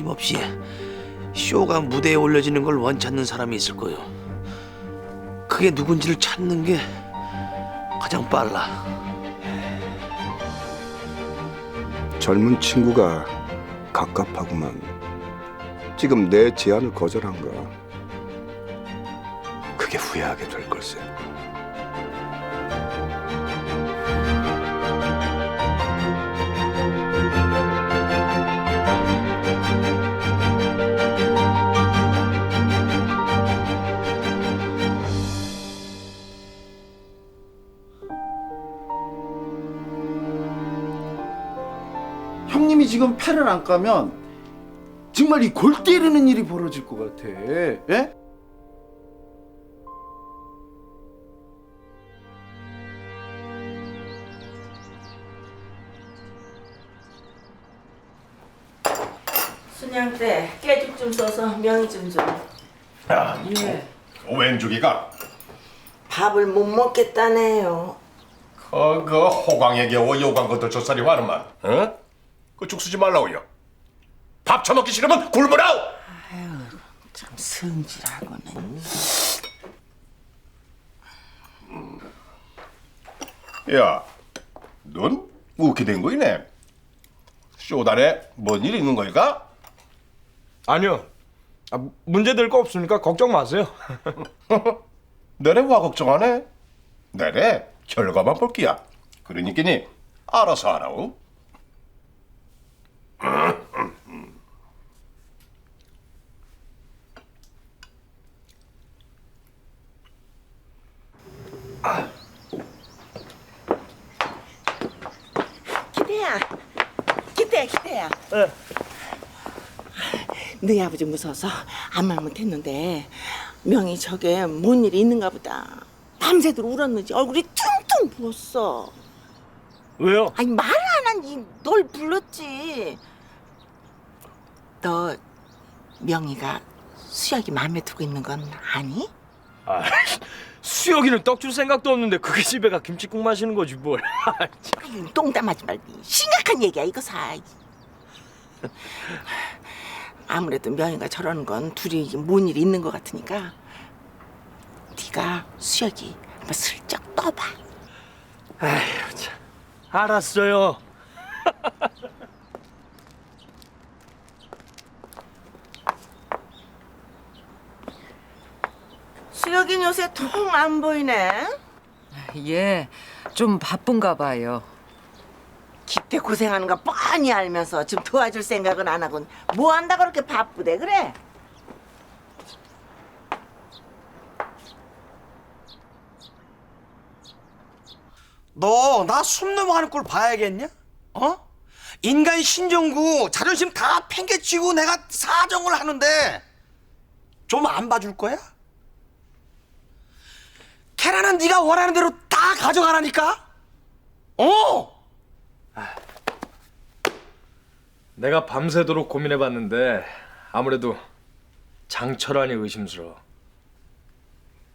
틀림없이 쇼가 무대에 올려지는 걸 원찮는 사람이 있을 거예요. 그게 누군지를 찾는 게 가장 빨라. 젊은 친구가 갑갑하구만. 지금 내 제안을 거절한 거. 그게 후회하게 될 걸세. 지금 패를 안 까면 정말 이 골 때리는 일이 벌어질 것 같아. 예? 순양 때 깨죽 좀 써서 명의 좀 줘. 야, 예. 왼쪽이가 밥을 못 먹겠다네요. 그, 그 호강에 겨워 요강 것도 젖살이 화는만 어? 그 죽 쓰지 말라고요 밥 처먹기 싫으면 굶으라오 참 성질하고는. 야 넌 어떻게 된 거이네 쇼단에 뭔 일 있는 거일까? 아니요. 아, 문제 될 거 없으니까 걱정 마세요. 내래 와 걱정하네 내래 결과만 볼 끼야 그러니까니 알아서 하라오 기대야, 기대, 기대야. 너희 아버지 무서워서 아무 말 못했는데 명이 저게 뭔 일이 있는가 보다. 밤새도록 울었는지 얼굴이 퉁퉁 부었어. 왜요? 아니 말을 안 하니 널 불렀지. 너 명희가 수혁이 마음에 들고 있는 건 아니? 아, 수혁이는 떡 줄 생각도 없는데 그게 집에 가 김치국 마시는 거지 뭘. 아, 참. 아유 똥담하지 말고 심각한 얘기야 이거 사. 아무래도 명희가 저러는 건 둘이 뭔 일이 있는 것 같으니까 네가 수혁이 한번 슬쩍 떠봐. 아휴 참. 알았어요. 수혁이 요새 통 안 보이네. 예, 좀 바쁜가 봐요. 기태 고생하는 거 뻔히 알면서 좀 도와줄 생각은 안 하고 뭐 한다 그렇게 바쁘대 그래? 너 나 숨 넘어가는 꼴 봐야겠냐? 어? 인간 신정구 자존심 다 팽개치고 내가 사정을 하는데 좀 안 봐줄 거야? 계란은 네가 원하는 대로 다 가져가라니까? 어? 내가 밤새도록 고민해봤는데 아무래도 장철환이 의심스러워.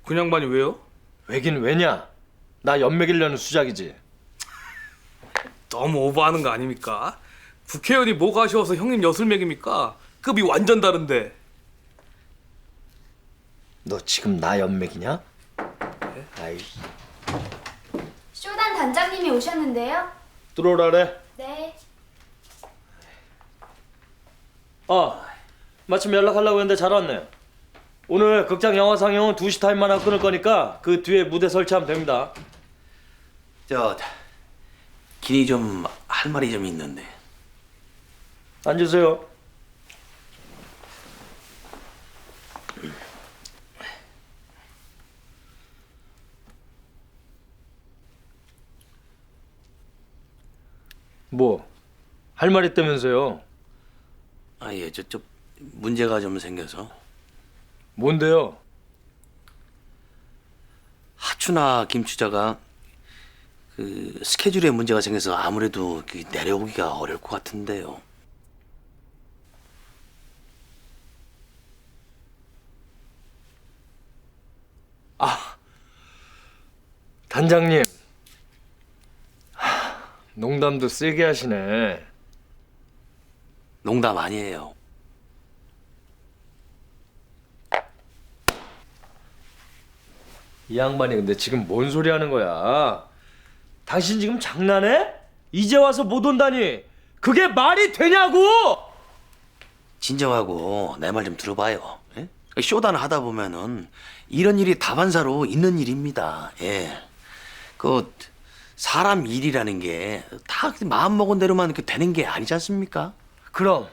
그 양반이 왜요? 왜긴 왜냐? 나 연맥이려는 수작이지. 너무 오버하는 거 아닙니까? 국회의원이 뭐가 아쉬워서 형님 여술맥입니까? 급이 완전 다른데 너 지금 나 연맥이냐? 아이 쇼단 단장님이 오셨는데요. 들어오라래. 네. 아 마침 연락하려고 했는데 잘 왔네. 오늘 극장 영화 상영은 2시 타임만 하고 끊을 거니까 그 뒤에 무대 설치하면 됩니다. 저 길이 좀할 말이 좀 있는데 앉으세요. 뭐? 할 말 있다면서요? 아 예 저, 저 문제가 좀 생겨서 뭔데요? 하추나 김 추자가 그 스케줄에 문제가 생겨서 아무래도 그 내려오기가 어려울 것 같은데요. 단장님. 농담도 세게 하시네. 농담 아니에요. 이 양반이 근데 지금 뭔 소리 하는 거야? 당신 지금 장난해? 이제 와서 못 온다니 그게 말이 되냐고! 진정하고 내 말 좀 들어봐요. 예? 쇼단 하다 보면은 이런 일이 다반사로 있는 일입니다. 예. 그 사람 일이라는 게 다 마음 먹은 대로만 이렇게 되는 게 아니지 않습니까? 그럼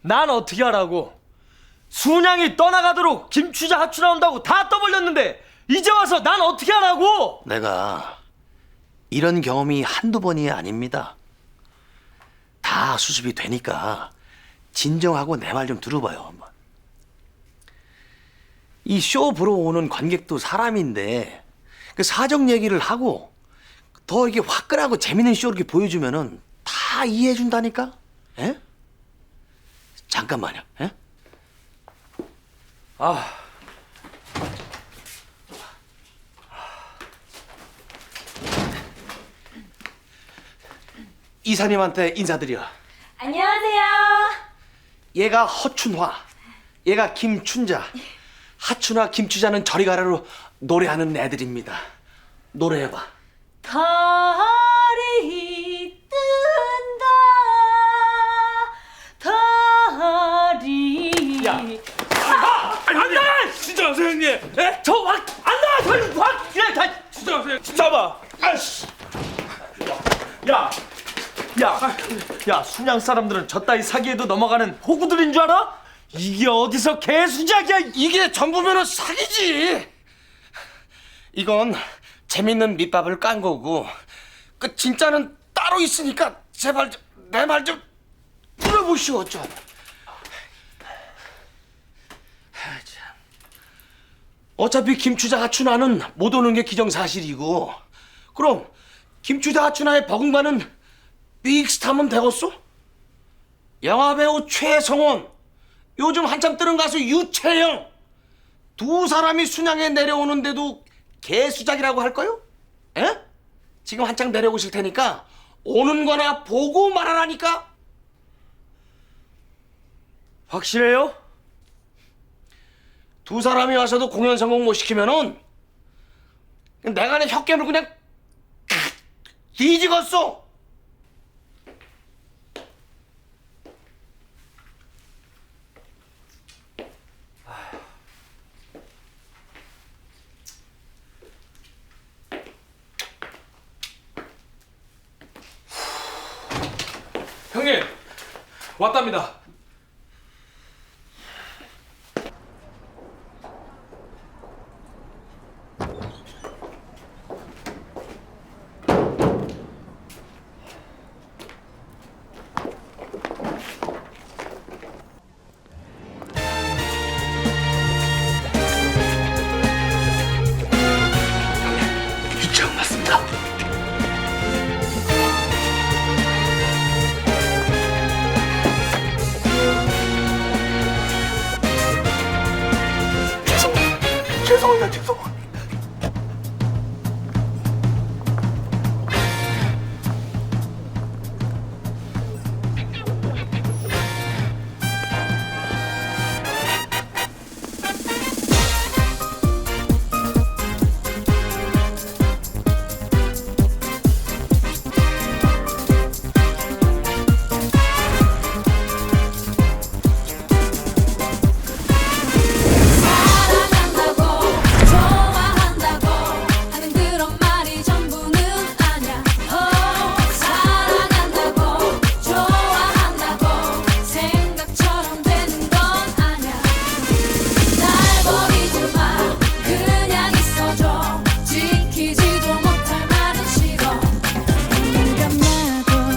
난 어떻게 하라고? 순양이 떠나가도록 김추자 하추 나온다고 다 떠벌렸는데 이제 와서 난 어떻게 하라고? 내가 이런 경험이 한두 번이 아닙니다. 다 수습이 되니까 진정하고 내 말 좀 들어봐요. 한번. 이 쇼 보러 오는 관객도 사람인데 그 사정 얘기를 하고 더 이렇게 화끈하고 재밌는 쇼 이렇게 보여주면은 다 이해해 준다니까. 예? 잠깐만요. 예? 아 이사님한테 인사드려. 안녕하세요. 얘가 허춘화, 얘가 김춘자. 하춘화, 김추자는 저리 가라로 노래하는 애들입니다. 노래해봐. 달이 뜬다 달이 야. 안 나가! 진짜 가세요 형님. 예? 저확 안 나가! 저확 그냥 다 진짜 가세요. 잡아! 아씨! 야! 야! 야, 순양 사람들은 저 따위 사기에도 넘어가는 호구들인 줄 알아? 이게 어디서 개수작이야! 이게 전부면은 사기지. 이건 재밌는 밑밥을 깐 거고, 그 진짜는 따로 있으니까 제발 내 말 좀 들어보시오 좀. 하, 참. 어차피 김추자 하춘화는 못 오는 게 기정사실이고, 그럼 김추자 하춘화의 버금가는 빅스타면 되겠소? 영화배우 최성원, 요즘 한참 뜨는 가수 유채영 두 사람이 순양에 내려오는데도 개수작이라고 할까요? 에? 지금 한창 내려오실 테니까 오는 거나 보고 말하라니까 확실해요? 두 사람이 와서도 공연 성공 못 시키면은 내가 내 혓개물 그냥 뒤지겠어 형님 왔답니다. 别走别走